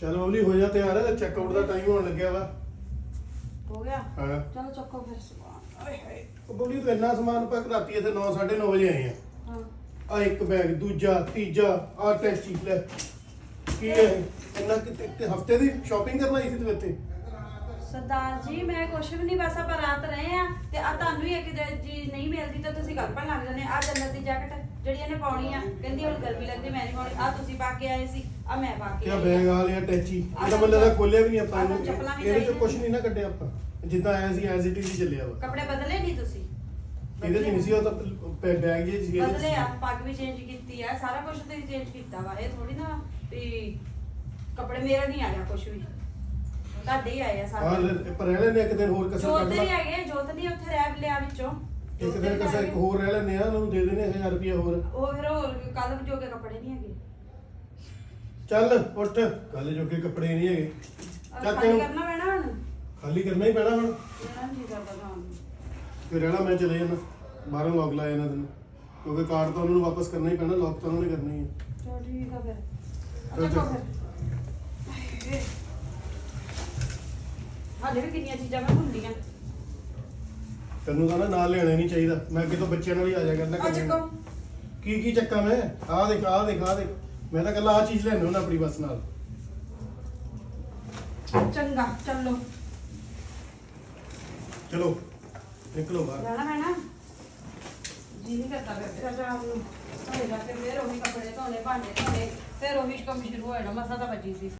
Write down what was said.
ਚਲ ਬਬਲੀ ਹੋ ਜਾ ਤਿਆਰ ਹੈ ਚੈੱਕ ਆਊਟ ਦਾ ਟਾਈਮ ਹੋਣ ਲੱਗਿਆ ਵਾ। ਹੋ ਗਿਆ? ਹਾਂ। ਚਲੋ ਚੱਕੋ ਫਿਰ ਸਮਾਨ। ਓਏ ਹਾਏ। ਉਹ ਬਬਲੀ ਤੂੰ ਇੰਨਾ ਸਮਾਨ ਪਾ ਰਾਤੀ ਇੱਥੇ 9 9:30 ਵਜੇ ਆਏ ਆ। ਹਾਂ। ਆ ਇੱਕ ਬੈਗ ਦੂਜਾ ਤੀਜਾ ਆ ਟੈਸਟੀ ਲੈ। ਕੀ ਹੈ ਇੰਨਾ ਕਿਤੇ ਤੇ ਹਫ਼ਤੇ ਦੀ ਸ਼ਾਪਿੰਗ ਕਰਨ ਆਈ ਸੀ ਤੂੰ ਇੱਥੇ? ਸਰਦਾਰ ਜੀ ਮੈਂ ਕੁਛ ਵੀ ਨਹੀਂ ਬਸ ਆਪਾਂ ਰਾਤ ਰਹੇ ਆ। ਤੇ ਆ ਤੁਹਾਨੂੰ ਹੀ ਇੱਕ ਜੇ ਨਹੀਂ ਮਿਲਦੀ ਤਾਂ ਤੁਸੀਂ ਘਰ ਪਾ ਲੱਗ ਜਾਂਦੇ ਆ ਜੰਨਤ ਦੀ ਜੈਕਟ ਜਿਹੜੀ ਇਹਨੇ ਪਾਉਣੀ ਆ ਕਹਿੰਦੀ ਹੁਣ ਨਹੀਂ ਪਾਉਣੀ ਆ ਤੁਸੀਂ ਪਾ ਕੇ ਆਏ ਸੀ ਆ ਮੈਂ ਪਾ ਕੇ ਕਿਆ ਆਈ ਬੈਗ ਆ। ਲਿਆ ਟੈਚੀ ਇਹਦਾ ਮਤਲਬ ਇਹਦਾ ਖੋਲਿਆ ਵੀ ਨਹੀਂ ਆਪਾਂ ਆਹ ਇਹਨੂੰ। ਚੱਪਲਾਂ ਵੀ ਇਹਦੇ ਚੋਂ ਚਾਹੀਦੀਆਂ। ਕੁਝ ਨਹੀਂ ਨਾ ਕੱਢਿਆ ਆਪਾਂ। ਜਿੱਦਾਂ ਆਇਆ ਸੀ ਐਜ਼ ਇਟ ਇਜ਼ ਹੀ ਚੱਲਿਆ ਵਾ। ਕੱਪੜੇ ਬਦਲੇ ਨਹੀਂ ਤੁਸੀਂ? ਇਹਦੇ ਚ ਨਹੀਂ ਸੀ ਉਹ ਤਾਂ ਬੈ- ਬੈਗ ਜੇ ਸੀ ਇਹਦੇ 'ਚ। ਬਦਲੇ ਆ। ਪੱਗ ਵੀ ਚੇਂਜ ਕੀਤੀ ਆ ਸਾਰਾ ਕੁਝ ਤੇ ਚੇਂਜ ਕੀਤਾ ਵਾ। ਇਹ ਥੋੜੀ ਨਾ ਵੀ ਕੱਪੜੇ ਮੇਰਾ ਨਹੀਂ ਆਇਆ ਕੁਝ ਵੀ। ਤੁਹਾਡੇ ਹੀ ਆਏ ਆ ਹਾਂ ਸਾਰੇ ਲੈ, ਪਰ ਰਹਿ ਲੈਨੇ ਇੱਕ ਦਿਨ ਹੋਰ ਕਸਰ ਜੋਤ ਕੱਢ ਦੇ ਲਾ ਹੈਗੇ ਜੋਤ ਨਹੀਂ ਉੱਥੇ ਰਹਿ ਲਿਆ ਵਿੱਚੋਂ। ਇੱਕ ਜੋਤ ਦਿਨ ਦੇ ਕਸਰ ਹੈਗੇ। ਇੱਕ ਹੋਰ ਰਹਿ ਲੈਨੇ ਆ ਉਹਨਾਂ ਨੂੰ ਦੇ ਦੇਣੇ 1000 ਰੁਪਏ ਹੋਰ। ਉਹ ਫਿਰ ਹੋਰ ਕੱਲ ਕੱਪੜੇ ਨਹੀਂ ਹੈਗੇ। ਚੱਲ ਉੱਠ। ਕੱਲ ਜੋਗੇ ਕੱਪੜੇ ਨਹੀਂ ਹੈਗੇ। ਚੱਲ ਖਾਲੀ ਤੈਨੂੰ ਕਰਨਾ ਪੈਣਾ ਹੁਣ? ਖਾਲੀ ਕਰਨਾ ਹੀ ਪੈਣਾ ਹੁਣ। ਮੇਰਾ ਨਹੀਂ ਕਰਦਾ ਰਹਿਣਾ ਮੈਂ ਚਲੇ ਜਾਣਾ। ਬਾਹਰੋਂ ਲੌਕ ਲਾ ਜਾਣਾ ਤੈਨੂੰ। ਕਿਉਂਕਿ ਕਾਰਡ ਤਾਂ ਉਹਨਾਂ ਨੂੰ ਵਾਪਸ ਕਰਨਾ ਹੀ ਪੈਣਾ ਲੌਕ ਤਾਂ ਉਹਨਾਂ ਨੇ ਕਰਨਾ ਹੀ। ਹੈ ਚਲੋ ਠੀਕ ਆ ਫਿਰ। ਚੱਲ ਚੱਲ। ਫਿਰ। ਹਾਲੇ ਵੀ ਕਿੰਨੀਆਂ ਚੀਜ਼ਾਂ ਮੈਂ ਭੁੱਲੀਆਂ। ਤੈਨੂੰ ਤਾਂ ਨਾ ਨਾਲ ਲਿਆਣਾ ਨਹੀਂ ਚਾਹੀਦਾ। ਮੈਂ ਅੱਗੇ ਤੋਂ ਬੱਚਿਆਂ ਨਾਲ ਹੀ ਆ ਜਾ ਕਰਨਾ ਆ ਚੱਕੋ। ਕੀ ਕੀ ਚੱਕਾਂ ਮੈਂ ਆਹ ਦੇਖ ਆਹ ਦੇਖ ਆਹ ਦੇਖ। ਮੈਂ ਤਾਂ ਕੱਲਾ ਆਹ ਚੀਜ਼ ਲੈਣਾ ਉਹਨਾਂ ਆਪਣੀ ਬੱਸ ਨਾਲ। ਚੰਗਾ ਚੱਲੋ। ਚਲੋ ਨਿਕਲੋ ਬਾਹਰ। ਰਹਿਣਾ ਮੈਂ ਨਾ ਜੀ ਨਹੀਂ ਕਰਦਾ ਫਿਰ ਸ਼ਾਮ ਨੂੰ। ਘਰੇ ਜਾ ਕੇ ਫਿਰ ਉਹੀ ਕੱਪੜੇ ਧੋਣੇ ਭਾਂਡੇ ਧੋਣੇ ਫਿਰ ਉਹੀ ਕੰਮ ਸ਼ੁਰੂ ਹੋ ਜਾਣਾ ਮਸਾ ਤਾਂ ਬੱਜੀ ਸੀ।